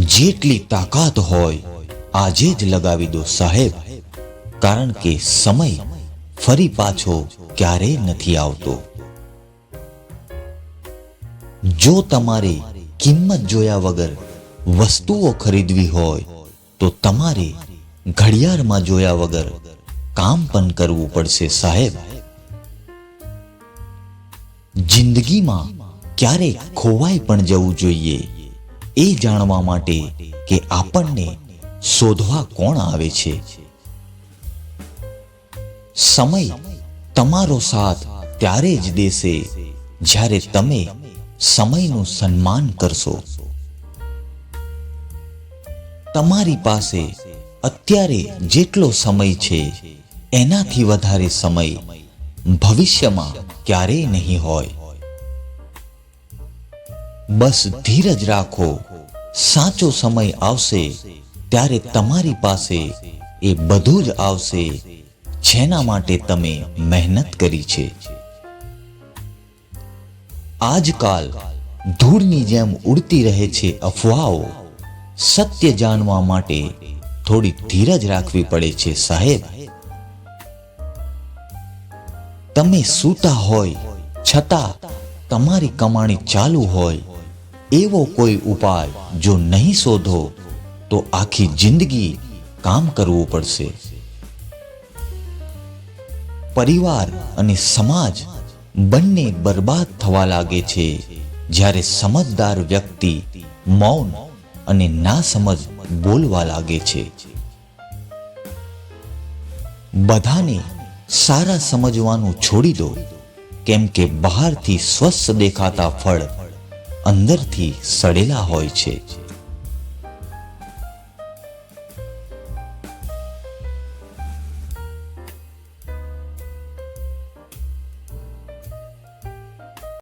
જેટલી તાકાત હોય, આજે જ લગાવી દો સાહેબ. કારણ કે સમય ફરી પાછો ક્યારેય નથી આવતો. જો તમારે કિંમત જોયા વગર વસ્તુઓ ખરીદવી હોય, તો તમારે ઘડિયાળમાં જોયા વગર કામ પણ કરવું પડશે સાહેબ. જિંદગીમાં ક્યારેક ખોવાઈ પણ જવું જોઈએ. એ જાણવા માટે કે આપણને શોધવા કોણ આવે છે? સમય તમારો સાથ ત્યારે જ દેશે જ્યારે તમે સમયનું સન્માન કરશો. તમારી પાસે અત્યારે જેટલો સમય છે, એનાથી વધારે સમય ભવિષ્યમાં ક્યારેય નહીં હોય. બસ ધીરજ રાખો. સાચો સમય આવશે ત્યારે તમારી પાસે એ બધું જ આવશે જેના માટે તમે મહેનત કરી છે. આજકાલ ધૂળની જેમ ઉડતી રહે છે અફવાઓ. સત્ય જાણવા માટે થોડી ધીરજ રાખવી પડે છે સાહેબ. તમે સૂતા હોય, છતાં તમારી કમાણી ચાલુ હોય એવો કોઈ ઉપાય જો નહીં શોધો, તો આખી જિંદગી કામ કરવું પડશે. પરિવાર અને સમાજ બંને બરબાદ થવા લાગે છે જ્યારે સમજદાર વ્યક્તિ મૌન અને ના સમજ બોલવા લાગે છે. બધાને સારા સમજવાનું છોડી દો, કેમ કે બહારથી સ્વસ્થ દેખાતા ફળ અંદરથી સડેલા હોય છે.